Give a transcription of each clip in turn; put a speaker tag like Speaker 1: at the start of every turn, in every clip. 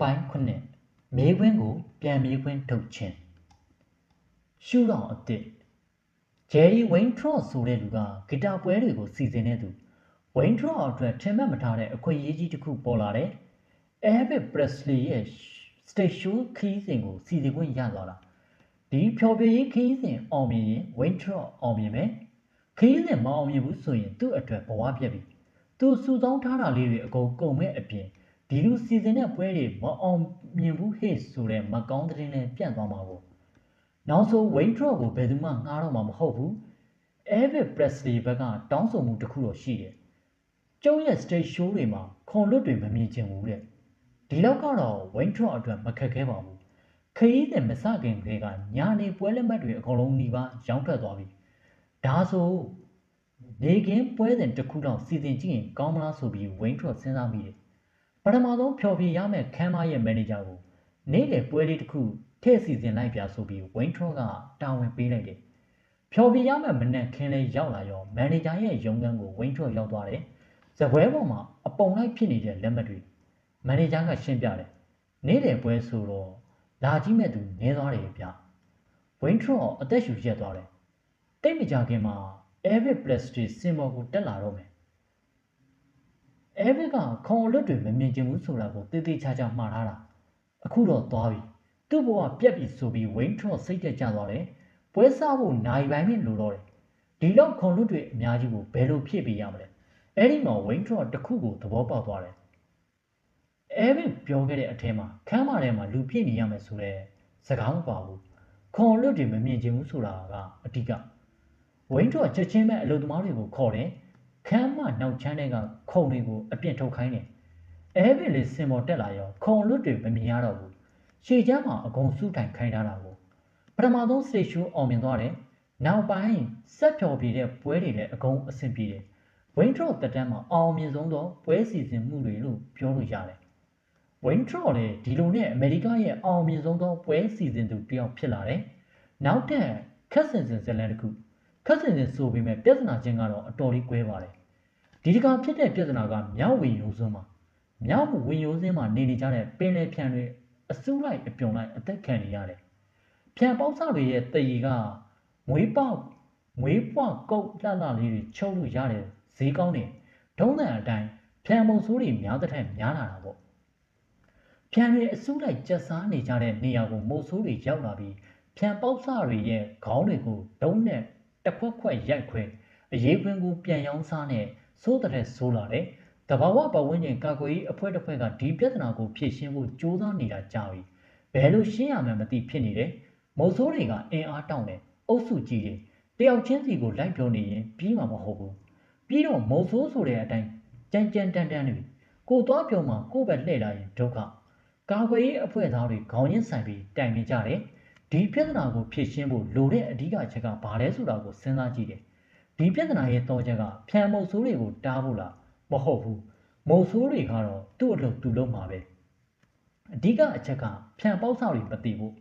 Speaker 1: ပိုင်းခုနှစ်မေးခွန်းကို ပြန်မေးခွန်းထုတ်ခြင်းရှုတော်အစ်စ်ဂျယ်ရီဝိန်ထရော့ဆိုတဲ့လူကဂီတာပွဲတွေကိုစီစဉ်တဲ့သူဝိန်ထရော့အတွက်ထင်မှတ်မထားတဲ့အခွင့်အရေးကြီးတစ်ခုပေါ်လာတယ်အဲဗစ်ပရက်စလီရဲ့ stage show ခီးစဉ်ကိုစီစဉ်ခွင့်ရသွားတာဒီဖျော်ဖြေရေးခီးစဉ်အောင်မြင်ရင်ဝိန်ထရော့အောင်မြင်မယ်ခီးစဉ်မအောင်မြင်ဘူးဆိုရင်သူ့အတွက်ဘဝပြက်ပြီသူစုဆောင်းထားတာလေးတွေအကုန်ကုန်မဲ့အပြင် ဒီလိုစီစဉ်တဲ့ပွဲတွေမအောင်မြင်ဘူးဟဲ့ဆိုတဲ့မကောင်းတဲ့နဲ့ပြန့်သွားမှာကိုနောက်ဆုံးဝိန်ထရော့ကိုဘယ်သူမှငှားတော့မှာမဟုတ်ဘူးအဲဗစ်ပရက်စလီဘက်ကတောင်းဆိုမှုတစ်ခုတော့ရှိတယ်ကျုံးရဲ့ stage show တွေမှာခွန်လွတ်တွေမမြင်ချင်ဘူးတဲ့ဒီလောက်ကတော့ဝိန်ထရော့အတွက်မခက်ခဲပါဘူးခရီးစဉ်မစခင်ကလေးကညာနေပွဲလက်မှတ်တွေအကုန်လုံးနှီးပါရောင်းထွက်သွားပြီဒါဆိုနေကင်းပွဲစဉ်တစ်ခုတော့စီစဉ်ကြည့်ရင်ကောင်းမလားဆိုပြီးဝိန်ထရော့စဉ်းစားမိတယ် ပထမဆုံးဖျော်ဖြေရမယ့်ခန်းမရဲ့မန်နေဂျာကိုနေ့လေပွဲလေးတစ်ခုထည့်စီစဉ်လိုက်ပြဆိုပြီးဝိန်ထရော့ကတာဝန်ပေးလိုက်တယ်ဖျော်ဖြေရမယ့်မနက်ခင်းလေးရောက်လာရောမန်နေဂျာရဲ့ရုံးခန်းကိုဝိန်ထရော့ရောက်သွားတယ်ဇပွဲပေါ်မှာအပုံလိုက်ဖြစ်နေတဲ့လက်မှတ်တွေမန်နေဂျာကရှင်းပြတယ်နေ့လေပွဲဆိုတော့လာကြည့်မဲ့သူနေသွားတယ်ဗျဝိန်ထရော့အသက်ရှူရက်သွားတယ်တိတ်မကြခင်မှာ Avid Plastic စင်ဘော်ကိုတက်လာတော့မယ် အဲဘက်ကခေါင်လွတ်တွေမမြင်ချင်ဘူးဆိုတာကိုတေးသေးချာချာမှားထားတာအခုတော့သွားပြီသူ့ဘဝပြက်ပြီဆိုပြီးဝိန်းထရော့စိတ်ကြကြသွားတယ်ပွဲစားဖို့နိုင်ပိုင်းနဲ့လိုတော့တယ်ဒီလောက်ခေါင်လွတ်တွေအများကြီးကိုဘယ်လိုဖြည့်ပေးရမလဲအဲ့ဒီမှာဝိန်းထရော့တစ်ခုကိုသဘောပေါက်သွားတယ်အဲဘက်ပြောခဲ့တဲ့အထဲမှာခမ်းမထဲမှာလူပြည့်နေရမယ်ဆိုတဲ့စကားမပါဘူးခေါင်လွတ်တွေမမြင်ချင်ဘူးဆိုတာကအဓိကဝိန်းထရော့ချက်ချင်းမဲ့အလုပ်သမားတွေကိုခေါ်တယ် ခမ်းမနောက်ချမ်းတဲ့ကခုံတွေကိုအပြင့်ထုတ်ခိုင်းတယ်။အဲဘယ်လေစင်ပေါ်တက်လာရောခုံလွတ်တွေမမြင်ရတော့ဘူး။ရှေ့ချမ်းမှာအကုန်စုထိုင်ခိုင်းထားတာကိုပထမဆုံးစတေရှိုးအောင်မြင်သွားတယ်။နောက်ပိုင်းဆက်ဖြော်ပြတဲ့ပွဲတွေလည်းအကုန်အဆင်ပြေတယ်။ဝင်းထရော့တက်တန်းမှာအောင်မြင်ဆုံးသောပွဲစီစဉ်မှုတွေလို့ပြောလို့ရတယ်။ဝင်းထရော့လည်းဒီလိုနဲ့အမေရိကရဲ့အောင်မြင်ဆုံးသောပွဲစီစဉ်သူတယောက်ဖြစ်လာတယ်။နောက်ထပ်ခက်စင်စင်ဇလန်တစ်ခုခက်စင်စင်ဆိုပေမဲ့ပြဿနာချင်းကတော့အတော်လေးကွဲပါတယ် ဒီတကာဖြစ်တဲ့ပြဿနာကမြောက်ဝင်ရိုးစွန်းမှာမြောက်ဝင်ရိုးစင်းမှာနေနေကြတဲ့ပင်လယ်ဖြန်တွေအစုလိုက်အပြုံလိုက်အသက်ခံနေရတယ်ဖြန်ပေါက်စတွေရဲ့တည်ကငွေပေါက်ငွေပွားကုတ်လှလှလေးတွေချုပ်လို့ရတယ်ဈေးကောင်းတယ်ဒုံးတန်အတိုင်းဖြန်မုံဆိုးတွေများတဲ့ထက်များလာတာပေါ့ဖြန်တွေအစုလိုက်ကျက်စားနေကြတဲ့နေရာကိုမုံဆိုးတွေရောက်လာပြီးဖြန်ပေါက်စတွေရဲ့ခေါင်းတွေကိုဒုံးနဲ့တစ်ခွက်ခွက်ရိုက်ခွဲအရေးခွင်းကိုပြန်ရောင်းစားနဲ့ ဆိုးတဲ့ဆိုးလာတယ်။တဘာဝပတ်ဝန်းကျင်ကာကွယ်ရေးအဖွဲ့တစ်ဖွဲ့ကဒီပြဿနာကိုဖြေရှင်းဖို့ကြိုးစားနေတာကြာပြီ။ဘယ်လိုရှင်းရမှန်းမသိဖြစ်နေတယ်။မုံဆိုးတွေကအင်အားတောင်းတယ်။အုပ်စုကြီးတယ်။တယောက်ချင်းစီကိုလိုက်ပြောနေရင်ပြီးမှာမဟုတ်ဘူး။ပြီးတော့မုံဆိုးဆိုတဲ့အတိုင်းကြမ်းကြမ်းတန်းတန်းတွေကိုသွားပြောမှကိုပဲလှည့်လာရင်ဒုက္ခ။ကာကွယ်ရေးအဖွဲ့သားတွေခေါင်းရင်းဆိုင်ပြီးတိုင်နေကြတယ်။ဒီပြဿနာကိုဖြေရှင်းဖို့လိုတဲ့အဓိကအချက်ကဘာလဲဆိုတာကိုစဉ်းစားကြည့်တယ် ဒီပြဿနာရဲ့တော့ချက်ကဖြန်မုတ်ဆိုးတွေကိုတားဖို့လားမဟုတ်ဘူးမုတ်ဆိုးတွေကတော့သူ့အလုပ်သူ့လုပ်မှာပဲအဓိကအချက်ကဖြန်ပေါက်ဆောက်တွေမသိဘူး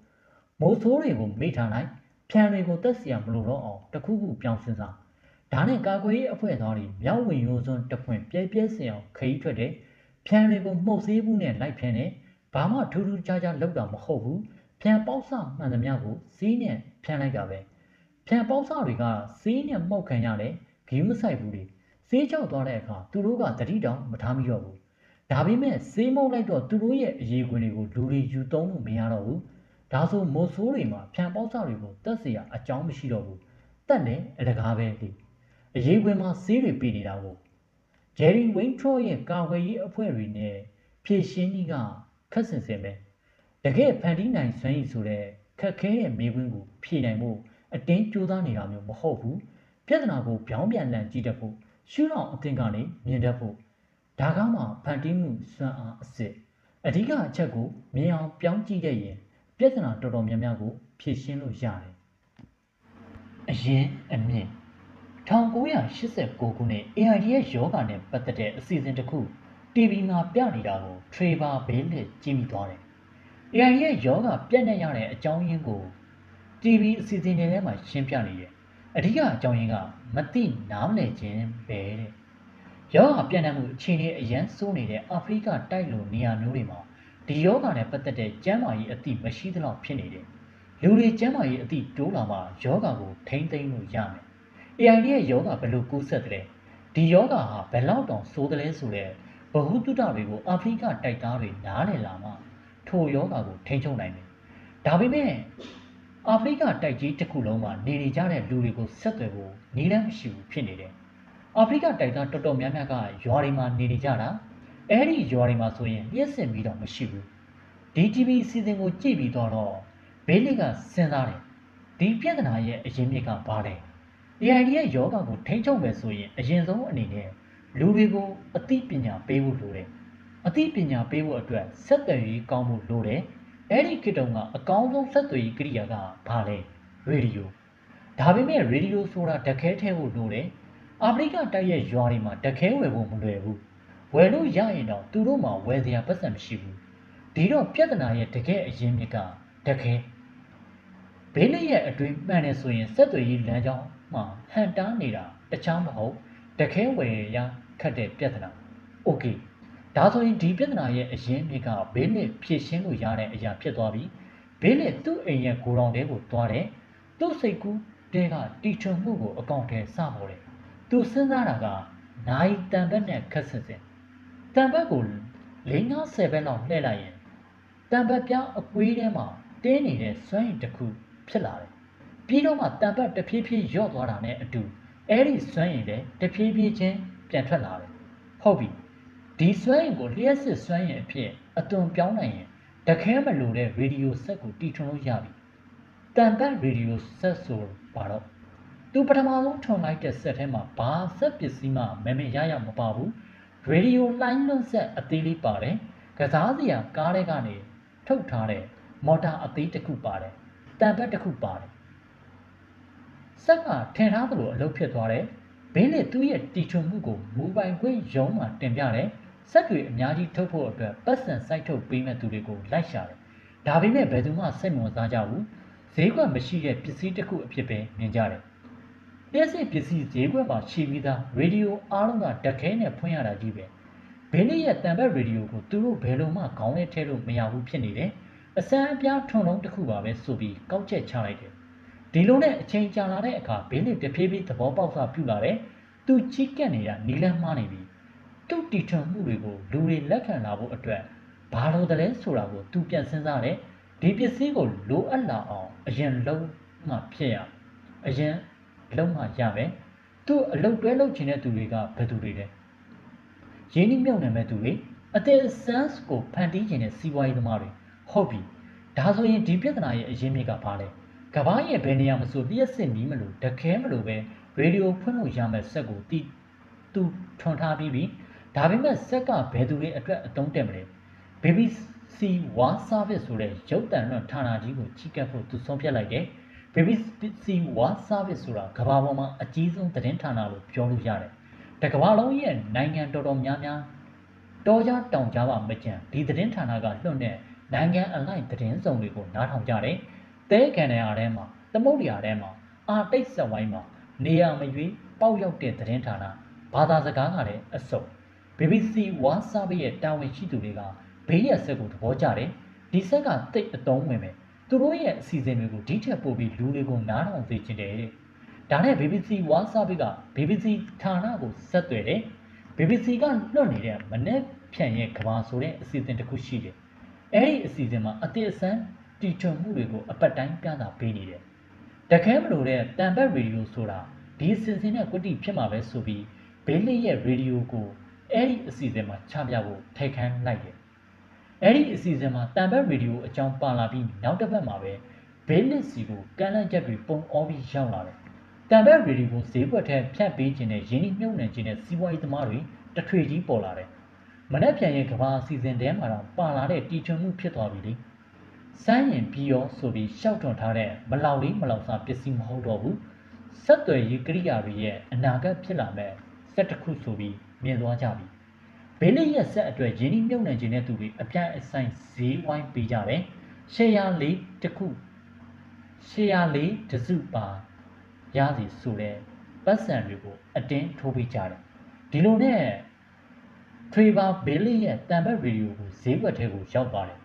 Speaker 1: မုတ်ဆိုးတွေကိုမိထားလိုက်ဖြန်တွေကိုတက်စီရမလို့တော့အောင်တခုခုပြောင်းစင်စားဒါနဲ့ကာကွယ်ရေးအဖွဲ့သားတွေမြောက်ဝင်ရိုးစွန်းတပွင့်ပြဲပြဲစင်အောင်ခရီးထွက်တယ်ဖြန်တွေကိုမှုတ်ဆေးဘူးနဲ့လိုက်ဖျန်းတယ်ဘာမှထူးထူးခြားခြားလုပ်တာမဟုတ်ဘူးဖြန်ပေါက်ဆောက်မှန်သမျှကိုစီးနဲ့ဖျန်းလိုက်တာပဲ ဖြန်ပေါက်စတွေကစီးနဲ့မှုတ်ခံရတယ်ဂီးမဆိုင်ဘူးလေစေးချောက်သွားတဲ့အခါသူတို့ကတတိတောင်မထားမိတော့ဘူးဒါပေမဲ့စေးမုတ်လိုက်တော့သူတို့ရဲ့အရေးခွင်တွေကိုလူတွေယူသုံးလို့မရတော့ဘူးဒါဆိုမို့ဆိုးတွေမှာဖြန်ပေါက်စတွေကိုတက်เสียအကြောင်းမရှိတော့ဘူးတက်လည်းအလကားပဲလေအရေးခွင်မှာစေးတွေပြည်နေတာကိုဂျယ်ရီဝင်းထရော့ရဲ့ကာဝယ်ရေးအဖွဲ့တွေနဲ့ဖြည့်ရှင်းကြီးကခက်စင်စင်ပဲတကယ်ဖန်တီးနိုင်စွမ်းရည်ဆိုတဲ့ခက်ခဲတဲ့မိကွင်းကိုဖြည့်နိုင်ဖို့ အတင်းကြိုးစားနေတာမျိုးမဟုတ်ဘူးပြဿနာကိုပြောင်းပြန်လန်ကြည့်တတ်ဖို့ရှုထောင့်အသင်ကနေမြင်တတ်ဖို့ဒါကမှဖန်တီးမှုစွမ်းအားအစစ်အဓိကအချက်ကိုမြင်အောင်ပြောင်းကြည့်တဲ့ရင်ပြဿနာတော်တော်များများကိုဖြေရှင်းလို့ရတယ်အရင်အမြင့်1989ခုနှစ် AIDS ယောဂါနဲ့ပတ်သက်တဲ့အစီအစဉ်တစ်ခု TV မှာပြနေတာကို Trevor Bell ကြည့်မိသွားတယ်။ AIDS ယောဂါပြန့်နှံ့ရတဲ့အကြောင်းရင်းကို TV အစီအစဉ်တွေထဲမှာရှင်းပြနေတယ်အဓိကအကြောင်းရင်းကမသိနားမလည်ခြင်းပဲတဲ့ရောဂါပြန့်နှံ့မှုအခြေအနေအရန်ဆိုးနေတဲ့အာဖရိကတိုက်လိုနေရာမျိုးတွေမှာဒီယောဂနဲ့ပတ်သက်တဲ့ကျမ်းမာရေးအသည့်မရှိသလောက်ဖြစ်နေတယ်လူတွေကျမ်းမာရေးအသည့်တိုးလာမှယောဂကိုထိမ့်သိမ်းလို့ရမယ် AI ရဲ့ယောဂဘယ်လိုကူးဆက်တယ်ဒီယောဂဟာဘယ်လောက်တောင်ဆိုးတယ်လဲဆိုတဲ့ဘဟုတုတတွေကိုအာဖရိကတိုက်သားတွေနားလည်လာမှထိုယောဂကိုထိန်းချုပ်နိုင်တယ်ဒါပေမဲ့ အာဖရိကတိုက်ကြီးတစ်ခုလုံးမှာနေနေကြတဲ့လူတွေကိုဆက်သွယ်ဖို့နည်းလမ်းမရှိဘူးဖြစ်နေတယ်အာဖရိကတိုက်သားတော်တော်များများကရွာတွေမှာနေနေကြတာအဲ့ဒီရွာတွေမှာဆိုရင်လျှက်စစ်ပြီးတော့မရှိဘူးဒီ TV စီစဉ်ကိုကြည့်ပြီးတော့ဘေးလစ်ကစဉ်းစားတယ်ဒီပြဿနာရဲ့အရင်းမြစ်ကဘာလဲ AI ရဲ့ယောဂကိုထိန်းချုပ်မယ်ဆိုရင်အရင်ဆုံးအနေနဲ့လူတွေကိုအသိပညာပေးဖို့လိုတယ်အသိပညာပေးဖို့အတွက်ဆက်သွယ်ရေးကောင်းဖို့လိုတယ် အဲ့ဒီခေတ်တုန်းကအကောင်းဆုံးဆက်သွယ်ရေးကိရိယာကဘာလဲရေဒီယိုဒါပေမဲ့ရေဒီယိုဆိုတာတခဲထဲဖို့လိုတယ်အာဖရိကတိုက်ရဲ့ရွာတွေမှာတခဲဝယ်ဖို့မလွယ်ဘူးဝယ်လို့ရရင်တော့သူတို့မှာဝယ်စရာပတ်စံမရှိဘူးဒီတော့ပြဿနာရဲ့တကယ်အရင်းမြစ်ကတခဲဘေးလေးရဲ့အတွင်းမှန်နေဆိုရင်ဆက်သွယ်ရေးလမ်းကြောင်းမှာဟန်တားနေတာတခြားမဟုတ်တခဲဝယ်ရခတ်တဲ့ပြဿနာโอเค ဒါဆိုရင်ဒီပြဿနာရဲ့အရင်းမြစ်ကဘေးလေးဖြည့်ရှင်းလို့ရတဲ့အရာဖြစ်သွားပြီဘေးလေးသူ့အိမ်ရဲ့ကိုယ်တော်တဲကိုသွားတယ်သူ့စိတ်ကူးတဲကတီထွင်မှုကိုအကောင့်ထဲစပေါ်တယ်သူစဉ်းစားတာကနိုင်တန်ဘက်နဲ့ခက်ဆက်စဉ်တန်ဘက်ကို၄50ဘက်လောက်လှည့်လိုက်ရင်တန်ဘက်ပြောင်းအကွေးထဲမှာတင်းနေတဲ့စွမ်းရည်တစ်ခုဖြစ်လာတယ်ပြီးတော့မှတန်ပတ်တဖြည်းဖြည်းညော့သွားတာနဲ့အတူအဲ့ဒီစွမ်းရည်လည်းတဖြည်းဖြည်းချင်းပြန်ထွက်လာတယ်ဟုတ်ပြီ ဒီစွမ်းရည်ကိုလျှက်စစ်စွမ်းရည်အဖြစ်အသွင်ပြောင်းနိုင်ရင်တခဲမလို့တဲ့ရေဒီယိုဆက်ကိုတီထွင်လို့ရပြီတန်ပတ်ရေဒီယိုဆက်ဆိုပါတော့သူပထမဆုံးထွန်လိုက်တဲ့ဆက်ထဲမှာဘာဆက်ပစ္စည်းမှမမေရရမပါဘူးရေဒီယိုလိုင်းလွတ်ဆက်အသေးလေးပါတယ်ကစားစရာကားတွေကနေထုတ်ထားတဲ့မော်တာအသေးတစ်ခုပါတယ်တန်ပတ်တစ်ခုပါတယ်ဆက်ကထင်ထားသလိုအလုပ်ဖြစ်သွားတယ်ဘင်းနဲ့သူ့ရဲ့တီထွင်မှုကိုမူပိုင်ခွင့်ရုံးမှတင်ပြတယ် ဆက်တွေအများကြီးထုတ်ဖို့အတွက်ပတ်စံစိုက်ထုတ်ပေးမဲ့သူတွေကိုလိုက်ရှာတယ်ဒါပေမဲ့ဘယ်သူမှစိတ်မဝင်စားကြဘူးဈေးကွက်မရှိတဲ့ပစ္စည်းတစ်ခုအဖြစ်ပဲမြင်ကြတယ်လျှက်စစ်ပစ္စည်းဈေးကွက်မှာရှိပြီးသားရေဒီယိုအားလုံးကတခဲနဲ့ဖွင့်ရတာကြီးပဲဘင်းလေးရဲ့တန်ဘက်ရေဒီယိုကိုသူတို့ဘယ်လိုမှခေါင်းနဲ့ထဲလို့မရဘူးဖြစ်နေတယ်အစမ်းအပြားထွန်လုံးတစ်ခုပါပဲဆိုပြီးကောက်ချက်ချလိုက်တယ်ဒီလိုနဲ့အချိန်ကြာလာတဲ့အခါဘင်းလေးတဖြည်းဖြည်းသဘောပေါက်စာပြုလာတယ်သူချီးကပ်နေတာနီလန်းမှားနေပြီ သူ့တီထွန်မှုတွေကိုလူတွေလက်ခံလာဖို့အတွက်ဘာလို့တလဲဆိုတာကိုသူပြန်စဉ်းစားတယ်ဒီပစ္စည်းကိုလိုအပ်လာအောင်အရင်လုံးမှဖြစ်ရအရင်လုံးမှရမယ်သူ့အလုတ်တွဲလုပ်ချင်တဲ့သူတွေကဘယ်သူတွေလဲရင်းနှီးမြှုပ်နှံမဲ့သူတွေအသေးအစမ်းကိုဖန်တီးခြင်းတဲ့စီးပွားရေးသမားတွေဟုတ်ပြီဒါဆိုရင်ဒီပြဿနာရဲ့အရင်းမြစ်ကဘာလဲကဘာရဲ့ဘယ်နေရာမှာဆိုလျှက်စစ်မီးမလို့တခဲမလို့ပဲရေဒီယိုဖွင့်လို့ရမယ်ဆက်ကိုတီးသူထွန်ထားပြီးပြီ ဒါပေမဲ့ဆက်ကဘယ်သူတွေအတွက်အသုံးတက်မလဲ BBC One Service ဆိုတဲ့ရုပ်တံလွှင့်ဌာနကြီးကိုကြီးကပ်ဖို့သူဆုံးဖြတ်လိုက်တယ် BBC One Service ဆိုတာကမ္ဘာပေါ်မှာအကြီးဆုံးသတင်းဌာနလို့ပြောလို့ရတယ်တကမ္ဘာလုံးရဲ့နိုင်ငံတော်တော်များများတော်ကြတောင်ကြပါမကြံဒီသတင်းဌာနကလွှင့်တဲ့နိုင်ငံအလိုက်သတင်းစုံတွေကိုနားထောင်ကြတယ်။တဲကန်တဲ့အားထဲမှာသမုတ်တရားထဲမှာအာတိတ်ဆက်ဝိုင်းမှာနေရာမရွေးပေါက်ရောက်တဲ့သတင်းဌာနဘာသာစကားကလည်းအစုံ BBC One Service ရဲ့တာဝန်ရှိသူတွေကဘေးရဆက်ကိုသဘောကျတယ်။ဒီဆက်ကတိတ်အတုံးဝင်မယ်။သူတို့ရဲ့အစီအစဉ်တွေကိုဒီထက်ပိုပြီးလူတွေကိုနားထောင်စေချင်တယ်တဲ့။ဒါနဲ့ BBC One Service က BBC ဌာနကိုဆက်သွယ်တယ်။ BBC ကလွှင့်နေတဲ့မနေ့ဖြန်ရဲ့ကဘာဆိုတဲ့အစီအစဉ်တစ်ခုရှိတယ်။အဲ့ဒီအစီအစဉ်မှာအတိအစမ်းတီထွင်မှုတွေကိုအပတ်တိုင်းပြသပေးနေတယ်။တခဲမလို့တဲ့တန်ဘက်ရေဒီယိုဆိုတာဒီအစီအစဉ်နဲ့ကွတိဖြစ်မှာပဲဆိုပြီးဘေးလေးရဲ့ရေဒီယိုကို အဲ့ဒီအစီအစဉ်မှာချပြဖို့ထိတ်ခမ်းလိုက်တယ်။အဲ့ဒီအစီအစဉ်မှာတန်ဘက်ရေဒီယိုအကြောင်းပါလာပြီးနောက်တစ်ပတ်မှာပဲဘေးလစ်စီကိုကမ်းလှမ်းချက်တွေပုံအောပြီးရောက်လာတယ်။တန်ဘက်ရေဒီယိုကိုဈေးကွက်ထဲဖြန့်ပေးခြင်းနဲ့ရင်းနှီးမြှုပ်နှံခြင်းနဲ့စီးပွားရေးသမားတွေတထွေကြီးပေါ်လာတယ်။မနေ့ပြန်ရဲ့ကဘာအစီအစဉ်တဲမှာတော့ပါလာတဲ့တီထွင်မှုဖြစ်သွားပြီလေ။စမ်းရင်ပြီးရောဆိုပြီးရှောက်ထွန်ထားတဲ့မလောက်လေးမလောက်စားပစ္စည်းမဟုတ်တော့ဘူးဆက်သွယ်ရေးကိရိယာတွေရဲ့အနာဂတ်ဖြစ်လာမဲ့စက်တစ်ခုဆိုပြီး မြင်သွားကြပြီဘေးလေးရဲ့ဆက်အတွက်ရင်းနှီးမြှုပ်နှံခြင်းတဲ့သူတွေအပြိုင်အဆိုင်ဈေးဝိုင်းပေးကြတယ်ရှယ်ယာလေးတစ်ခုရှယ်ယာလေးတစုပါရစီဆိုတဲ့ပတ်စံတွေကိုအတင်းထိုးပေးကြတယ်ဒီလိုနဲ့ Trevor Bailey ရဲ့တန်ဘက်ရေဒီယိုကိုဈေးကွက်ထဲကိုရောက်သွားတယ်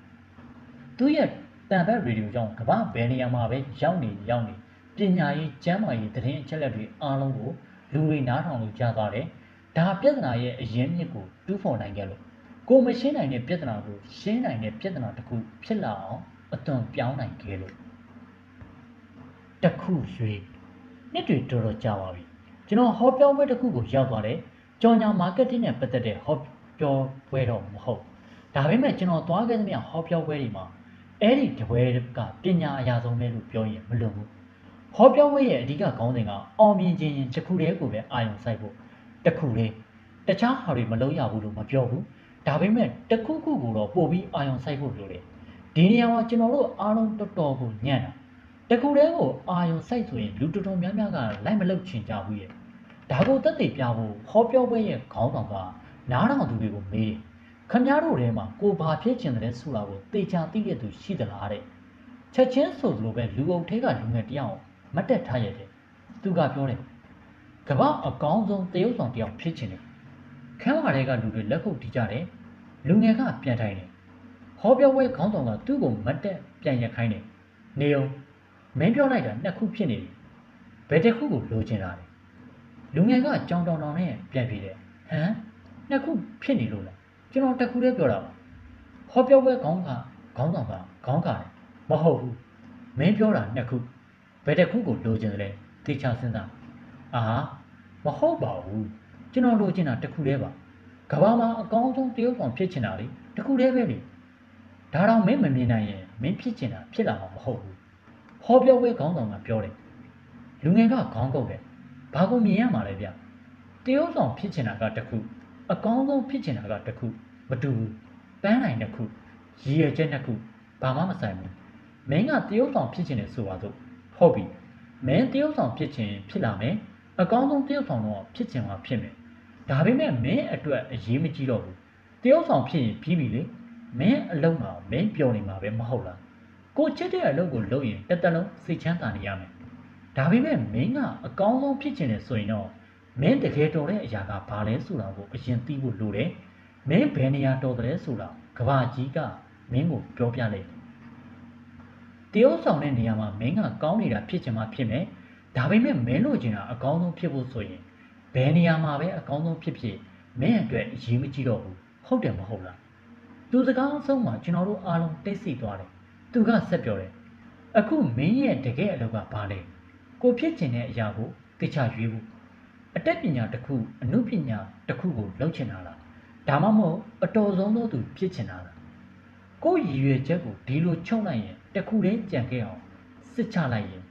Speaker 1: သူ့ရဲ့တန်ဖက်ရေဒီယိုကြောင့်ကမ္ဘာဘယ်နေရာမှာပဲရောက်နေရောက်နေပညာရေးကျမ်းမာရေးသတင်းအချက်အလက်တွေအားလုံးကိုလူတွေနားထောင်လို့ကြားသွားတယ် ဒါပြဿနာရဲ့အရင်းမြစ်ကိုတူးဖော်နိုင်ကြလို့ကိုမရှင်းနိုင်တဲ့ပြဿနာကိုရှင်းနိုင်တဲ့ပြဿနာတစ်ခုဖြစ်လာအောင်အသွင်ပြောင်းနိုင်ခဲ့လို့တခုရွှေနှစ်တွေတော်တော်ကြာပါပြီကျွန်တော်ဟောပြောပွဲတစ်ခုကိုရောက်သွားတယ်ကြော်ညာ marketing နဲ့ပတ်သက်တဲ့ဟောပြောပွဲတော့မဟုတ်ဒါပေမဲ့ကျွန်တော်သွားခဲ့သမျှဟောပြောပွဲတွေမှာအဲ့ဒီတပွဲကပညာအရာဆုံးပဲလို့ပြောရင်မလွန်ဘူးဟောပြောပွဲရဲ့အဓိကခေါင်းစဉ်ကအောင်မြင်ခြင်းရင်တစ်ခုတည်းကိုပဲအာရုံစိုက်ဖို့ တစ်ခုလေးတခြားဟာတွေမလုပ်ရဘူးလို့မပြောဘူးဒါပေမဲ့တစ်ခုခုကိုတော့ပို့ပြီးအာရုံစိုက်ဖို့လိုတယ်ဒီနေရာမှာကျွန်တော်တို့အားလုံးတော်တော်ကိုညံ့တာတခုတည်းကိုအာယုံစိုက်ဆိုရင်လူတော်တော်များများကလိုက်မလုပ်ချင်ကြဘူးရဲ့ဒါကိုတက်တည်ပြဖို့ဟောပြောပွဲရဲ့ခေါင်းဆောင်ကနားထောင်သူတွေကိုမေးတယ်ခမည်းတော်ထဲမှာကိုဘာဖြစ်ချင်တယ်ဆိုတာကိုတေချာသိတဲ့သူရှိသလားတဲ့ချက်ချင်းဆိုလိုပဲလူအုပ်ထဲကလူငယ်တယောက်မတ်တက်ထားရတယ်သူကပြောတယ် ကမ္ဘာအကောင်းဆုံးတရုတ်ဆောင်တယောက်ဖြစ်ချင်တယ်ခန်းဝါတွေကလူတွေလက်ခုပ်တီးကြတယ်လူငယ်ကပြန်ထိုင်တယ်ဟောပြောပွဲခေါင်းဆောင်ကသူ့ကိုမတ်တက်ပြန်ရခိုင်းတယ်နေအောင်မင်းပြောလိုက်တာနှစ်ခုဖြစ်နေပြီဘယ်တစ်ခုကိုလိုချင်တာလဲလူငယ်ကကြောင်တောင်တောင်နဲ့ပြန်ပြေးတယ်ဟမ်နှစ်ခုဖြစ်နေလို့လားကျွန်တော်တစ်ခုတည်းပြောတာပါဟောပြောပွဲခေါင်းကခေါင်းဆောင်ကခေါင်းကတယ်မဟုတ်ဘူးမင်းပြောတာနှစ်ခုဘယ်တစ်ခုကိုလိုချင်တယ်လဲသိချစဉ်းစား အာမဟုတ်ပါဘူးကျွန်တော်လိုချင်တာတစ်ခုတည်းပါကဘာမှာအကောင်းဆုံးတရုပ်ဆောင်ဖြစ်ချင်တာလေတစ်ခုတည်းပဲလေဒါတော့မင်းမမြင်နိုင်ရင်မင်းဖြစ်ချင်တာဖြစ်လာမှာမဟုတ်ဘူးဟောပြောပွဲခေါင်းဆောင်ကပြောတယ်လူငယ်ကခေါင်းကုတ်တယ်ဘာကိုမြင်ရမှာလဲဗျတရုပ်ဆောင်ဖြစ်ချင်တာကတစ်ခုအကောင်းဆုံးဖြစ်ချင်တာကတစ်ခုမတူဘူးပန်းနိုင်တစ်ခုရည်ရွယ်ချက်နှစ်ခုဘာမှမဆိုင်ဘူးမင်းကတရုပ်ဆောင်ဖြစ်ချင်တယ်ဆိုပါတော့ဟုတ်ပြီမင်းတရုပ်ဆောင်ဖြစ်ချင်ဖြစ်လာမယ် အကောင်းဆုံးတရုပ်ဆောင်တော့ဖြစ်ချင်မှာဖြစ်မယ်ဒါပေမဲ့မင်းအတွက်အရေးမကြီးတော့ဘူးတရုပ်ဆောင်ဖြစ်ရင်ပြီးပြီလေမင်းအလုံးမှာမင်းပျော်နေမှာပဲမဟုတ်လားကိုချစ်တဲ့အလုပ်ကိုလုပ်ရင်တစ်တလုံးစိတ်ချမ်းသာနေရမယ်ဒါပေမဲ့မင်းကအကောင်းဆုံးဖြစ်ချင်တယ်ဆိုရင်တော့မင်းတကယ်တော်တဲ့အရာကဘာလဲဆိုတာကိုအရင်သိဖို့လိုတယ်မင်းဘယ်နေရာတော်တယ်ဆိုတာကဘာကြီးကမင်းကိုပြောပြလိုက်တရုတ်ဆောင်တဲ့နေရာမှာမင်းကကောင်းနေတာဖြစ်ချင်မှဖြစ်မယ် ဒါပေမဲ့မင်းလိုချင်တာအကောင်းဆုံးဖြစ်ဖို့ဆိုရင်ဘယ်နေရာမှာပဲအကောင်းဆုံးဖြစ်ဖြစ်မင်းအတွက်အရေးမကြီးတော့ဘူးဟုတ်တယ်မဟုတ်လားသူစကားအဆုံးမှာကျွန်တော်တို့အားလုံးတိတ်ဆိတ်သွားတယ်သူကဆက်ပြောတယ်အခုမင်းရဲ့တကယ်အလုပ်ကဘာလဲကိုဖြစ်ချင်တဲ့အရာကိုသိချရွေးဖို့အတက်ပညာတစ်ခုအမှုပညာတစ်ခုကိုလုပ်ချင်တာလားဒါမှမဟုတ်အတော်ဆုံးသောသူဖြစ်ချင်တာလားကိုရည်ရွယ်ချက်ကိုဒီလိုချုပ်လိုက်ရင်တခုတည်းကြံခဲ့အောင်စစ်ချလိုက်ရင်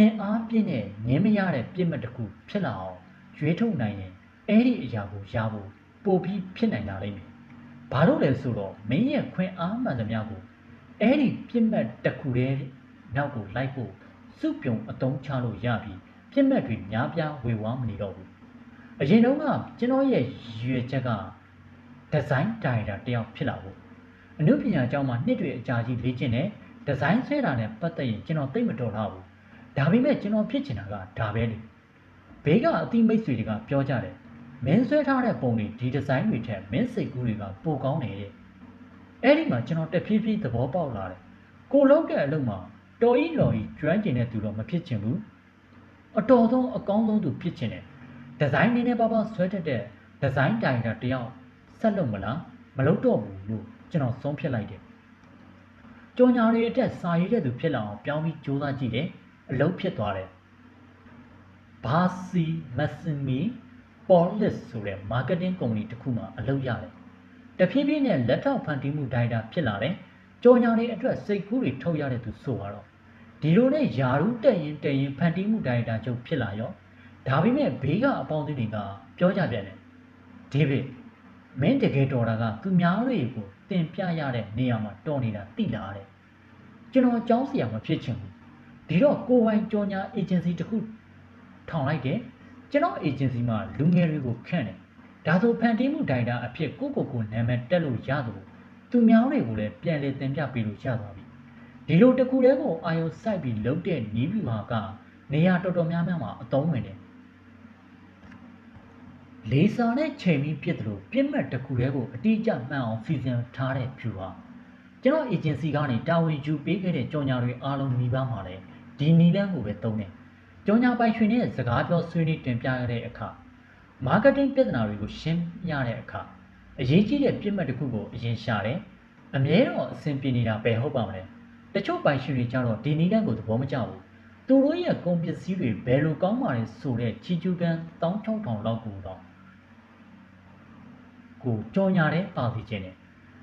Speaker 1: အင်အားပြည့်နဲ့ငင်းမရတဲ့ပြစ်မှတ်တစ်ခုဖြစ်လာအောင်ရွေးထုတ်နိုင်ရင်အဲ့ဒီအရာကိုရဖို့ပိုပြီးဖြစ်နိုင်တာလိမ့်မယ်။ဘာလို့လဲဆိုတော့မင်းရဲ့ခွင့်အားမှန်သမျှကိုအဲ့ဒီပြစ်မှတ်တစ်ခုတည်းနောက်ကိုလိုက်ဖို့စုပြုံအတုံးချလို့ရပြီးပြစ်မှတ်တွေများပြားဝေဝါးမနေတော့ဘူး။အရင်တုန်းကကျွန်တော်ရဲ့ရွေချက်ကဒီဇိုင်းဒါရိုက်တာတယောက်ဖြစ်လာဖို့အနုပညာကျောင်းမှာနှစ်တွေအကြာကြီးလေ့ကျင့်တယ်ဒီဇိုင်းဆွဲတာနဲ့ပတ်သက်ရင်ကျွန်တော်သိမတော်တော့ဘူး။ ဒါပေမဲ့ကျွန်တော်ဖြစ်ချင်တာကဒါပဲလေ။ဘေးကအတိမိတ်ဆွေတွေကပြောကြတယ်မင်းဆွဲထားတဲ့ပုံတွေဒီဒီဇိုင်းတွေထက်မင်းစိတ်ကူးတွေကပိုကောင်းနေတဲ့အဲ့ဒီမှာကျွန်တော်တဖြည်းဖြည်းသဘောပေါက်လာတယ်ကိုလုံးတဲ့အလုပ်မှာတော်ဤလော်ဤကျွမ်းကျင်တဲ့သူတော့မဖြစ်ချင်ဘူးအတော်ဆုံးအကောင်းဆုံးသူဖြစ်ချင်တယ်ဒီဇိုင်းနည်းနည်းပါးပါးဆွဲတတ်တဲ့ဒီဇိုင်းတိုင်တာတယောက်ဆက်လုပ်မလားမလုပ်တော့ဘူးလို့ကျွန်တော်ဆုံးဖြတ်လိုက်တယ်ကြော်ညာတွေအတက်စာရေးတဲ့သူဖြစ်လာအောင်ပြောင်းပြီးစူးစမ်းကြည့်တယ် အလုပ်ဖြစ်သွားတယ်ဘာစီမက်စမီ Paulis ဆိုတဲ့ marketing company တစ်ခုမှအလုပ်ရတယ်။တဖြည်းဖြည်းနဲ့လက်ထောက်ဖန်တီးမှုဒိုင်တာဖြစ်လာတယ်။ကြော်ညာတွေအတွက်စိတ်ကူးတွေထုတ်ရတဲ့သူဆိုတော့ဒီလိုနဲ့ယာရုတက်ရင်တက်ရင်ဖန်တီးမှုဒိုင်တာချုပ်ဖြစ်လာရောဒါပေမဲ့ဘေးကအပေါင်းအသင်းတွေကပြောကြပြန်တယ်။ဒေးဗစ်မင်းတကယ်တော်တာကသူများတွေကိုတင်ပြရတဲ့နေရာမှာတော်နေတာသိလာတယ်။ကျွန်တော်အကြောင်းစရာမဖြစ်ချင်ဘူး။ ဒီတော့ကိုပိုင်ကြော်ညာ agency တစ်ခုထောင်လိုက်တယ်။ကျွန်တော် agency မှာလူငယ်တွေကိုခန့်တယ်ဒါဆိုဖန်တီးမှုဒိုင်တာအဖြစ်ကိုကိုကိုနာမည်တက်လို့ရသလိုသူများတွေကိုလည်းပြန်လည်တင်ပြပေးလို့ရသွားပြီဒီလိုတခုတည်းကိုအာယုံစိုက်ပြီးလုပ်တဲ့နီးပြီဟာကနေရာတော်တော်များများမှာအသုံးဝင်တယ်လေစာနဲ့ချိန်ပြီးပြစ်တယ်လို့ပြစ်မှတ်တခုတည်းကိုအတိအကျမှန်အောင်စီစဉ်ထားတဲ့ဖြူဟာကျွန်တော် agency ကနေတာဝန်ယူပေးခဲ့တဲ့ကြော်ညာတွေအားလုံးမိဘမှာလည်း ဒီနီလန်းကိုပဲသုံးတယ်ကြော်ညာပိုင်ရှင်ရဲ့စကားပြောဆွေးနွေးတင်ပြရတဲ့အခါ marketing ပြဿနာတွေကိုရှင်းပြတဲ့အခါအရေးကြီးတဲ့ပြစ်မှတ်တစ်ခုကိုအရင်ရှာတယ်အမြဲတော့အဆင်ပြေနေတာပဲဟုတ်ပါမလဲတချို့ပိုင်ရှင်တွေကြတော့ဒီနီလန်းကိုသဘောမကျဘူးသူတို့ရဲ့ကုန်ပစ္စည်းတွေဘယ်လိုကောင်းပါလဲဆိုတဲ့ချီကျူကန်16000လောက်ကိုတော့ကိုကြော်ညာတဲ့ပါစီခြင်းနဲ့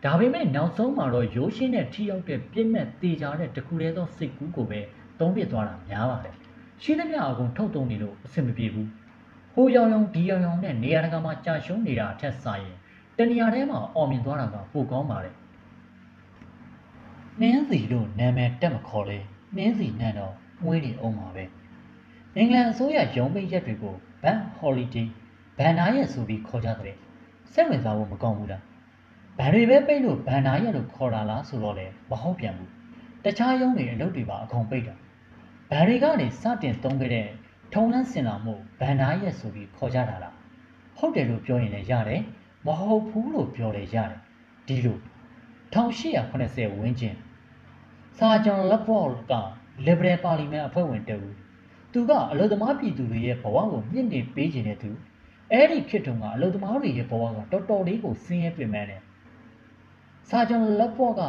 Speaker 1: ဒါပေမဲ့နောက်ဆုံးမှာတော့ရိုးရှင်းတဲ့ထိရောက်တဲ့ပြည့်မဲ့တေချာတဲ့တခုတည်းသောစိတ်ကူးကိုပဲ သုံးပြသွားတာများပါတယ်ရှင်းသမျှအကုန်ထုတ်တုံနေလို့အဆင်မပြေဘူးဟိုရောင်ရောင်ဒီရောင်ရောင်နဲ့နေရာတကာမှာကြာရှုံးနေတာအထက်ဆိုင်ရင်တနေရာထဲမှာအော်မြင်သွားတာကပိုကောင်းပါတယ်နင်းစီလို့နာမည်တက်မခေါ်လဲနင်းစီနန်းတော့မွေးနေအောင်ပါပဲအင်္ဂလန်အစိုးရရုံးပိတ်ရက်တွေကိုဘန်ဟော်လီဒေးဘန်နာရက်ဆိုပြီးခေါ်ကြတဲ့စိတ်ဝင်စားဖို့မကောင်းဘူးလားဘန်တွေပဲပိတ်လို့ဘန်နာရက်လို့ခေါ်တာလားဆိုတော့လေမဟုတ်ပြန်ဘူးတခြားရုံးတွေအလုပ်တွေပါအကုန်ပိတ်တာ ဘန်တွေကနေစတင်သုံးခဲ့တဲ့ထုံလန်းစင်လာမှုဘန်နာရက်ဆိုပြီးခေါ်ကြတာလားဟုတ်တယ်လို့ပြောရင်လည်းရတယ်မဟုတ်ဘူးလို့ပြောလည်းရတယ်ဒီလို1880ဝန်းကျင်စာဂျွန်လက်ဘော့က Liberal Parliament အဖွဲ့ဝင်တဦးသူကအလုသမားပြည်သူတွေရဲ့ဘဝကိုမြင့်တင်ပေးခြင်းတဲ့သူအဲ့ဒီခေတ်တုန်းကအလုသမားတွေရဲ့ဘဝကတော်တော်လေးကိုဆင်းရဲပင်ပန်းတယ်စာဂျွန်လက်ဘော့က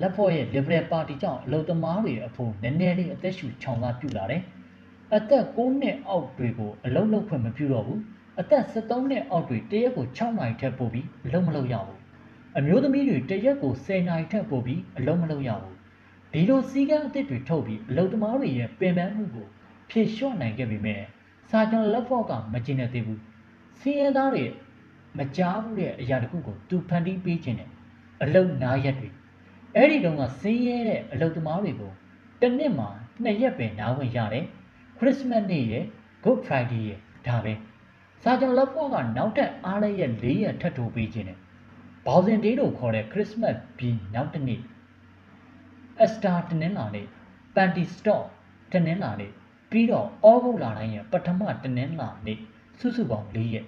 Speaker 1: လက်ဘော့ရဲ့ Liberal Party ကြောင့်အလုသမားတွေအဖို့နည်းနည်းလေးအသက်ရှူချောင်သာပြုလာတယ်အသက်9နှစ်အောက်တွေကိုအလုလုပ်ခွင့်မပြုတော့ဘူးအသက်73နှစ်အောက်တွေတရက်ကို6နိုင်ထက်ပိုပြီးအလုံးမလုပ်ရဘူးအမျိုးသမီးတွေတရက်ကို10နိုင်ထက်ပိုပြီးအလုံးမလုပ်ရဘူးဒီလိုစည်းကမ်းအသစ်တွေထုတ်ပြီးအလုပ်သမားတွေရဲ့ပင်ပန်းမှုကိုဖြေလျှော့နိုင်ခဲ့ပေမဲ့စာဂျွန်လက်ဖော့ကမကျင်တဲ့သေးဘူးစီးရဲသားတွေမကြားဘူးတဲ့အရာတခုကိုသူဖန်တီးပေးခြင်းနဲ့အလုပ်နားရက်တွေ အဲ့ဒီတုန်းကစင်းရဲတဲ့အလုပ်သမားတွေကိုတစ်နှစ်မှာနှစ်ရက်ပဲနားဝင်ရတယ်ခရစ်စမတ်နေ့ရယ် Good Friday ရယ်ဒါပဲစာဂျွန်လက်ဖော့ကနောက်ထပ်အားလည်းရက်၄ရက်ထပ်ထိုးပေးခြင်းနဲ့ဘောင်စင်ဒေးလို့ခေါ်တဲ့ခရစ်စမတ်ပြီးနောက်တစ်နေ့အစတာတနင်္လာနေ့ပန်တီစတော့တနင်္လာနေ့ပြီးတော့ဩဂုတ်လတိုင်းရဲ့ပထမတနင်္လာနေ့စုစုပေါင်း၄ရက်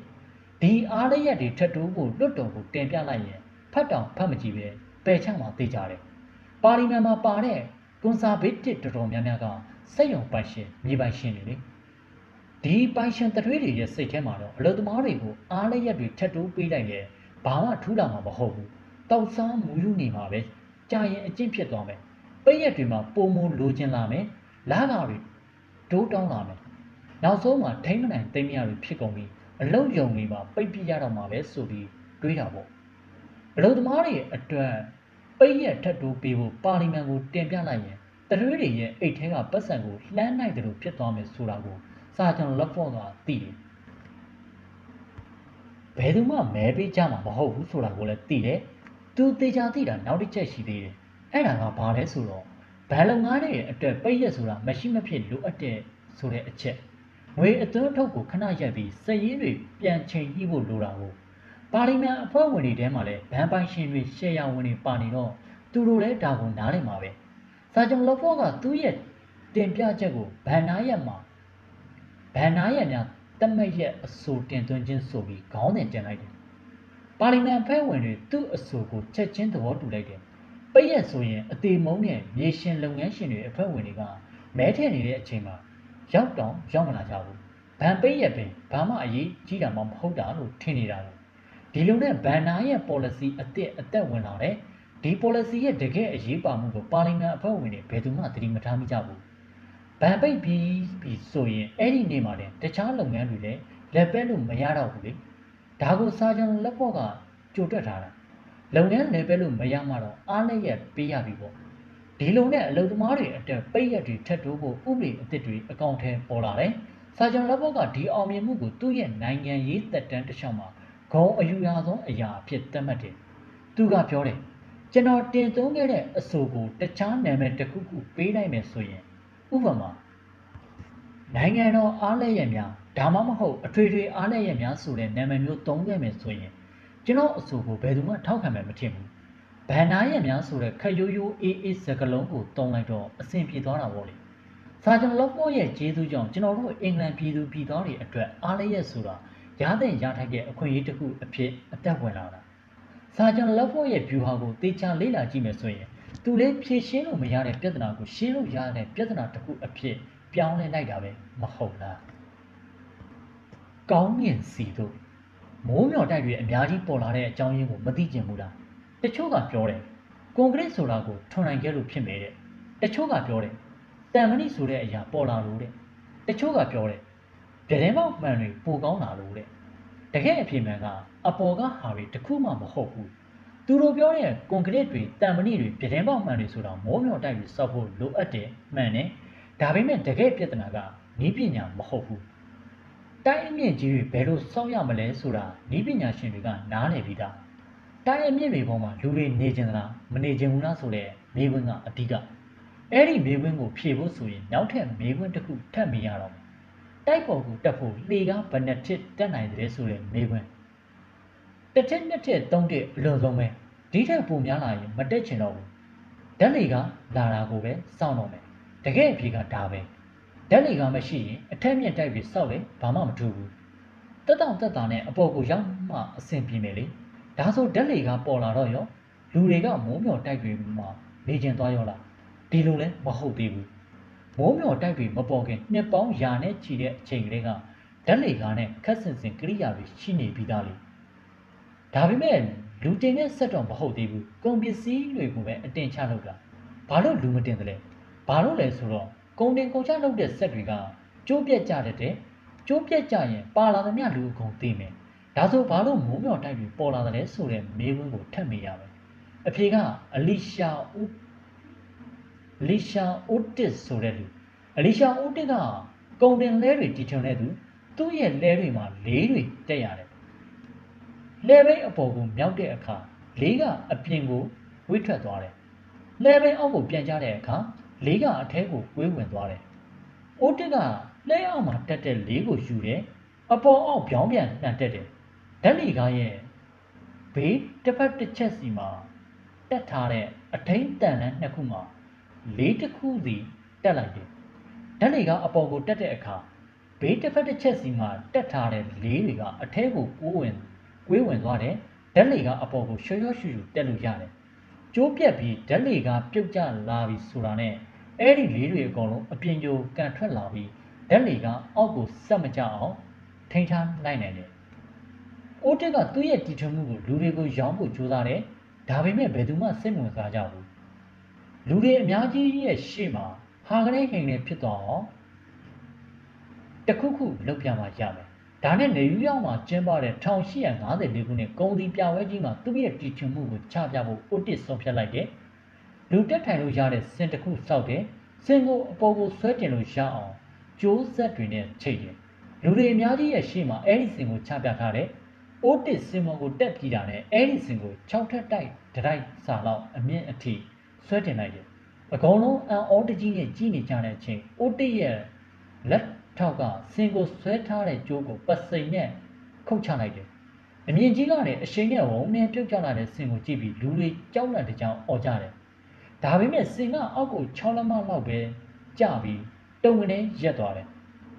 Speaker 1: ဒီအားရရက်တွေထပ်တိုးဖို့လွတ်တော်ကိုတင်ပြလိုက်ရင်ဖတ်တောင်ဖတ်မကြည့်ပဲ ပယ်ချမှာသိကြတယ်ပါလီမန်မှာပါတဲ့ကွန်ဆာဗေးတစ်တော်တော်များများကစိတ်ယုံပိုင်ရှင်မြေပိုင်ရှင်တွေလေဒီပိုင်ရှင်တတွေးတွေရဲ့စိတ်ထဲမှာတော့အလုသမားတွေကိုအားရရက်တွေထပ်တိုးပေးလိုက်ရင်ဘာမှထူးလာမှာမဟုတ်ဘူးတောက်စားမူယူနေမှာပဲကြာရင်အကျင့်ဖြစ်သွားမယ်ပိတ်ရက်တွေမှာပုံမလိုချင်လာမယ်လာကာတွေဒိုးတောင်းလာမယ်နောက်ဆုံးမှာထိမ့်မနိုင်သိမ့်မရတွေဖြစ်ကုန်ပြီးအလုတ်ယုံတွေမှာပိတ်ပြရတော့မှာပဲဆိုပြီးတွေးတာပေါ့အလုတ်သမားတွေအတွက် ပိတ်ရက်ထပ်တိုးပေးဖို့ပါလီမန်ကိုတင်ပြလိုက်ရင်တရွေးတွေရဲ့အိတ်ထဲကပတ်စံကိုလှမ်းနိုင်တယ်လို့ဖြစ်သွားမယ်ဆိုတာကိုစာချန်လက်ဖော့ကသိတယ်ဘယ်သူမှမဲပေးကြမှာမဟုတ်ဘူးဆိုတာကိုလည်းသိတယ်သူတေချာသိတာနောက်တစ်ချက်ရှိသေးတယ်အဲ့ဒါကဘာလဲဆိုတော့ဘဏ်လုပ်ငန်းတွေအတွက်ပိတ်ရက်ဆိုတာမရှိမဖြစ်လိုအပ်တဲ့ဆိုတဲ့အချက်ငွေအသွင်းထုတ်ကိုခဏရက်ပြီးစည်ရင်းတွေပြန်ချိန်ကြည့်ဖို့လိုတာကို ပါလီမန်အဖွဲ့ဝင်တွေထဲမှာလည်းဘဏ်ပိုင်ရှင်တွေရှယ်ယာဝင်တွေပါနေတော့သူတို့လည်းဒါကိုနားလည်မှာပဲစာချုပ်လောဖောကသူ့ရဲ့တင်ပြချက်ကိုဘဏ္ဍာရက်မှာဘဏ္ဍာရက်များတတ်မှတ်ရက်အဆိုတင်သွင်းခြင်းဆိုပြီးခေါင်းစဉ်တင်လိုက်တယ်ပါလီမန်အဖွဲ့ဝင်တွေသူ့အဆိုကိုချက်ချင်းသဘောတူလိုက်တယ်ပိတ်ရက်ဆိုရင်အသေးမုံနဲ့မြေရှင်လုပ်ငန်းရှင်တွေအဖွဲ့ဝင်တွေကမဲထည့်နေတဲ့အချိန်မှာရောက်တော့ရောက်မလာကြဘူး။ဘန်ပိတ်ရက်ပင်ဘာမှအရေးကြီးတာမှမဟုတ်တာလို့ထင်နေတာလို့ ဒီလိုနဲ့ဘန်နာရဲ့ policy အစ်စ်အသက်ဝင်လာတယ်။ဒီ policy ရဲ့တကယ်အရေးပါမှုကိုပါလီမန်အဖွဲ့ဝင်တွေဘယ်သူမှသတိမထားမိကြဘူး။ဘန်ပိတ်ပြီးပြီးဆိုရင်အဲ့ဒီနေ့မှာတည်းတခြားလုပ်ငန်းတွေလည်းလက်ပဲလို့မရတော့ဘူးလေ။ဒါကိုစာချန်လက်ဖို့ကကြိုတက်ထားတာလုပ်ငန်းနယ်ပယ်လို့မရမှတော့အားလည်းရပေးရပြီပေါ့ဒီလိုနဲ့အလုပ်သမားတွေအတွက်ပိတ်ရက်တွေထပ်တိုးဖို့ဥပဒေအသစ်တွေအကောင့်ထဲပေါ်လာတယ်စာချန်လက်ဘော့ကဒီအောင်မြင်မှုကိုသူ့ရဲ့နိုင်ငံရေးသက်တမ်းတစ်လျှောက်မှာ ဂုံအယူရဆုံးအရာအဖြစ်သတ်မှတ်တယ်သူကပြောတယ်ကျွန်တော်တင်သွင်းခဲ့တဲ့အဆိုကိုတခြားနာမည်တစ်ခုခုပေးနိုင်မယ်ဆိုရင်ဥပမာနိုင်ငံတော်အားလည်းရများဒါမှမဟုတ်အထွေထွေအားလည်းရများဆိုတဲ့နာမည်မျိုးသုံးခဲ့မယ်ဆိုရင်ကျွန်တော်အဆိုကိုဘယ်သူမှထောက်ခံမယ်မထင်ဘူးဘန်နာရဲ့များဆိုတဲ့ခက်ရိုးရိုးအေးအေးစကလုံးကိုတုံးလိုက်တော့အဆင်ပြေသွားတာပေါ့လေစာဂျန်လော့ကော့ရဲ့ကျေးဇူးကြောင့်ကျွန်တော်တို့အင်္ဂလန်ပြည်သူပြည်သားတွေအတွက်အားလျက်ဆိုတာ ရတဲ့ရထိုက်တဲ့အခွင့်အရေးတစ်ခုအဖြစ်အသက်ဝင်လာတာစာဂျန်လော့ကော့ရဲ့ view ဟာကိုတေချာလေ့လာကြည့်မယ်ဆိုရင်သူလည်းဖြေရှင်းလို့မရတဲ့ပြဿနာကိုရှင်းလို့ရတဲ့ပြဿနာတစ်ခုအဖြစ်ပြောင်းလဲလိုက်တာပဲမဟုတ်လားကောင်းမြင်စီတို့မိုးမျော်တိုက်တွေအများကြီးပေါ်လာတဲ့အကြောင်းရင်းကိုမသိကျင်ဘူးလားတချို့ကပြောတယ်ကွန်ကရစ်ဆိုတာကိုထွန်နိုင်ခဲ့လို့ဖြစ်မယ်တဲ့တချို့ကပြောတယ်တန်မဏိဆိုတဲ့အရာပေါ်လာလို့တဲ့တချို့ကပြောတယ် ပြတင်းပေါက်မှန်တွေပိုကောင်းလာလို့တဲ့တကယ်အဖြစ်မှန်ကအပေါ်ကဟာတွေတခုမှမဟုတ်ဘူးသူတို့ပြောတဲ့ကွန်ကရစ်တွေတန်မဏိတွေပြတင်းပေါက်မှန်တွေဆိုတာမိုးမျောတိုက်တွေစောက်ဖို့လိုအပ်တယ်မှန်တယ်ဒါပေမဲ့တကယ်ပြဿနာကနီးပညာမဟုတ်ဘူးတိုင်းအမြင့်ကြီးတွေဘယ်လိုစောင့်ရမလဲဆိုတာနီးပညာရှင်တွေကနားလည်ပြီးသားတိုင်းအမြင့်တွေပေါ်မှာလူတွေနေကြသလားမနေကြဘူးလားဆိုတဲ့မေးခွန်းကအဓိကအဲ့ဒီမေးခွန်းကိုဖြေဖို့ဆိုရင်နောက်ထပ်မေးခွန်းတစ်ခုထပ်မိရတော့မယ် တိုက်ပေါ်ကိုတက်ဖို့လေကားဘယ်နှစ်ထစ်တက်နိုင်တယ်ဆိုတဲ့မေးခွန်းတစ်ထစ်နှစ်ထစ်သုံးထစ်အလွန်ဆုံးပဲဒီထက်ပိုများလာရင်မတက်ချင်တော့ဘူးဓာတ်လေကလာတာကိုပဲစောင့်တော့မယ်တကယ်အဖြေကဒါပဲဓာတ်လေကမရှိရင်အထက်မြင့်တိုက်ပြီးစောက်လေဘာမှမထူဘူးတက်တောင့်တက်တာနဲ့အပေါ်ကိုရောက်မှအဆင်ပြေမယ်လေဒါဆိုဓာတ်လေကပေါ်လာတော့ရောလူတွေကမိုးမျောတိုက်တွေမှာနေကျင်သွားရောလားဒီလိုလဲမဟုတ်သေးဘူး မိုးမျောတိုက်တွေမပေါ်ခင်နှစ်ပေါင်းရာနဲ့ချီတဲ့အချိန်ကလေးကဓာတ်လေကားနဲ့ခက်ဆင်ဆင်ကိရိယာတွေရှိနေပြီးသားလေဒါပေမဲ့လူတင်တဲ့ဆက်တော့မဟုတ်သေးဘူးကုန်ပစ္စည်းတွေကိုပဲအတင်ချလုပ်တာဘာလို့လူမတင်တယ်လဲဘာလို့လဲဆိုတော့ကုန်တင်ကုန်ချလုပ်တဲ့ဆက်တွေကကျိုးပြက်ကြတဲ့တဲ့ကျိုးပြက်ကြရင်ပါလာသမျှလူအကုန်သိမယ်ဒါဆိုဘာလို့မိုးမျောတိုက်တွေပေါ်လာတယ်လဲဆိုတဲ့မေးခွန်းကိုထပ်မေးရမယ်အဖေကအလီရှာဦးအ လီရှာဦးတစ်ဆိုတဲ့လူအလီရှာဦးတစ်ကကုန်တင်လဲတွေတီထွင်တဲ့သူသူ့ရဲ့လဲတွေမှာလေးတွေတက်ရတယ်လဲဘိတ်အပေါ်ကိုမြောက်တဲ့အခါလေးကအပြင်ကိုဝှေ့ထွက်သွားတယ်လဲဘိတ်အောက်ကိုပြန်ကျတဲ့အခါလေးကအထဲကိုဝှေးဝင်သွားတယ်ဦးတစ်ကလဲအောက်မှာတက်တဲ့လေးကိုယူတယ်အပေါ်အောက်ပြောင်းပြန်နှံတက်တယ်ဓာတ်လီကားရဲ့ဘေးတစ်ဖက်တစ်ချက်စီမှာတက်ထားတဲ့အထိန်တန်လန်းနှစ်ခုမှာ လေးတစ်ခုစီတက်လိုက်တယ်ဓာတ်လီကားအပေါ်ကိုတက်တဲ့အခါဘေးတစ်ဖက်တစ်ချက်စီမှာတက်ထားတဲ့လေးတွေကအထဲကိုကိုးဝင်ကွေးဝင်သွားတယ်ဓာတ်လီကားအပေါ်ကိုရွှေရွှေရှူရှူတက်လို့ရတယ်ကျိုးပြက်ပြီးဓာတ်လီကားပြုတ်ကျလာပြီဆိုတာနဲ့အဲ့ဒီလေးတွေအကုန်လုံးအပြင်ကျိုးကန်ထွက်လာပြီးဓာတ်လီကားအောက်ကိုဆက်မကြအောင်ထိန်းထားနိုင်နိုင်တယ်။အိုးတက်ကသူ့ရဲ့တီထွင်မှုကိုလူတွေကိုရောင်းဖို့ကြိုးစားတယ်။ဒါပေမဲ့ဘယ်သူမှစိတ်ဝင်စားကြဘူး။ လူတွေအများကြီးရဲ့ရှေ့မှာဟာကနေခင်နေဖြစ်သွားအောင်တခုခုလုပ်ပြမှရမယ်။ဒါနဲ့နေယူရောက်မှာကျင်းပတဲ့1854ခုနှစ်ကုန်စည်ပြပွဲကြီးမှာသူ့ရဲ့တီထွင်မှုကိုချပြဖို့အိုတစ်ဆုံးဖြတ်လိုက်တယ်။လူတက်ထိုင်လို့ရတဲ့စင်တစ်ခုစောက်တယ်။စင်ကိုအပေါ်ကိုဆွဲတင်လို့ရအောင်ကျိုးဆက်တွေနဲ့ချိတ်တယ်။လူတွေအများကြီးရဲ့ရှေ့မှာအဲ့ဒီစင်ကိုချပြထားတယ်။အိုးတစ်စင်မော်ကိုတက်ပြီးတာနဲ့အဲ့ဒီစင်ကို6ထပ်တိုက်တတိုက်စာလောက်အမြင့်အထိ ဆွဲတင်လိုက်တယ်။အကုန်လုံးအန်အော်တကြီးနဲ့ကြီးနေကြတဲ့အချိန်အိုးတစ်ရဲ့လက်ထောက်ကစင်ကိုဆွဲထားတဲ့ကြိုးကိုပစိန်နဲ့ခုတ်ချလိုက်တယ်။အမြင့်ကြီးကလည်းအရှိန်နဲ့ဝုံနဲ့ပြုတ်ကျလာတဲ့စင်ကိုကြည့်ပြီးလူတွေကြောက်လန့်တဲ့ကြောင်អော်ကြတယ်။ဒါပေမဲ့စင်ကအောက်ကို6လက်မလောက်ပဲကျပြီးတုံကနေရက်သွားတယ်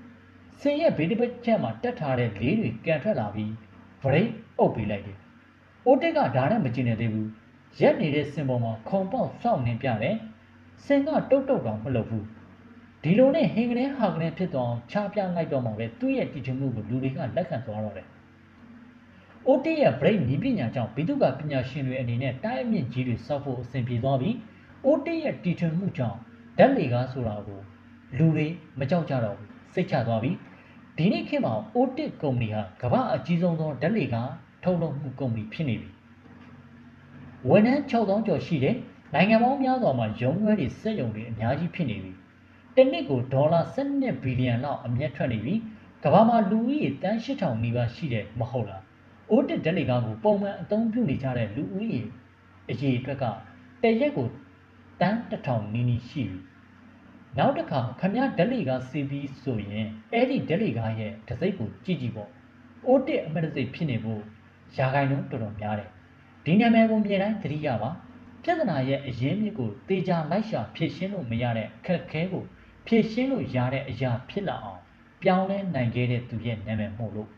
Speaker 1: ။စင်ရဲ့ဘေးတစ်ပတ်ချက်မှာတက်ထားတဲ့လေးတွေကန်ထွက်လာပြီးဗရိတ်အုပ်ပေးလိုက်တယ်။အိုးတက်ကဒါနဲ့မကျင်နေသေးဘူး။ ရက်နေတဲ့စင်ပေါ်မှာခုံပေါက်စောင့်နေပြတယ်။စင်ကတုတ်တုတ်တောင်မလုပ်ဘူး။ဒီလိုနဲ့ဟင်ကနေဟာကနေဖြစ်သွားအောင်ချပြလိုက်တော့မှပဲသူ့ရဲ့တည်ချမှုကိုလူတွေကလက်ခံသွားတော့တယ်။အိုတေးရဲ့ break နီးပညာကြောင့်ဘိတုကပညာရှင်တွေအနေနဲ့တိုင်းအမြင့်ကြီးတွေစောက်ဖို့အဆင်ပြေသွားပြီးအိုတေးရဲ့တည်ထွင်မှုကြောင့်ဓာတ်လေကားဆိုတာကိုလူတွေမကြောက်ကြတော့ဘူးစိတ်ချသွားပြီဒီနေ့ခေတ်မှာ Otis ကုမ္ပဏီဟာကမ္ဘာအကြီးဆုံးသောဓာတ်လေကားထုတ်လုပ်မှုကုမ္ပဏီဖြစ်နေပြီ ဝန်ထမ်း6000ကျော်ရှိတဲ့နိုင်ငံပေါင်းများစွာမှာရုံးခွဲတွေစက်ရုံတွေအများကြီးဖြစ်နေပြီတစ်နှစ်ကိုဒေါ်လာ12ဘီလီယံလောက်အမြတ်ထွက်နေပြီကမ္ဘာမှာလူဦးရေတန်း8000နီးပါးရှိတယ်မဟုတ်လားအိုးတစ်ဓာတ်လေကားကိုပုံမှန်အသုံးပြုနေကြတဲ့လူဦးရေအရေအတွက်ကတရက်ကိုတန်း1000နီးနီးရှိပြီနောက်တစ်ခါခမရဓာတ်လေကားစီးပြီးဆိုရင်အဲ့ဒီဓာတ်လေကားရဲ့တစိမ့်ကိုကြည့်ကြည့်ပေါ့အိုးတစ်အမတ်တစိမ့်ဖြစ်နေဖို့ရာခိုင်နှုန်းတော်တော်များတယ် ဒီနာမည်ကိုမြင်တိုင်းသတိရပါပြဿနာရဲ့အရင်းမြစ်ကိုတေချာလိုက်ရှာဖြည့်ရှင်းလို့မရတဲ့ခက်ခဲကိုဖြည့်ရှင်းလို့ရတဲ့အရာဖြစ်လာအောင်ပြောင်းလဲနိုင်ခဲ့တဲ့သူရဲ့နာမည်မို့လို့